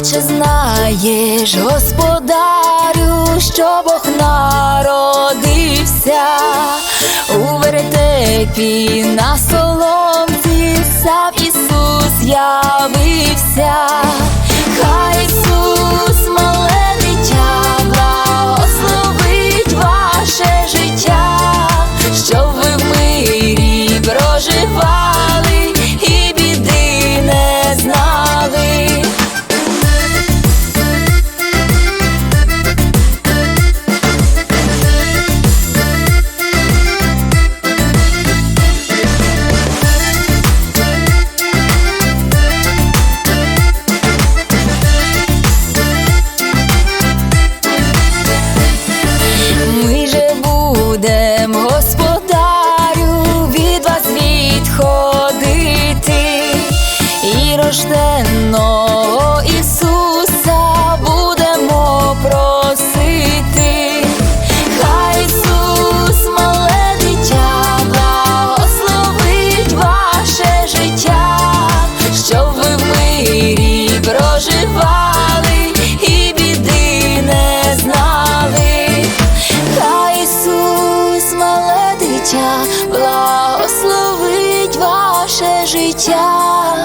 Наче знаєш, господарю, що Бог народився у веретепі на соломці сам Ісус явився, хай Ісус, мале благословить ваше життя, щоб ви мирі проживали. рожденого Ісуса будемо просити, Хай Ісус, мале благословить ваше життя, щоб ви мирі проживали і біди не знали, Хай Ісус, мале благословить ваше життя.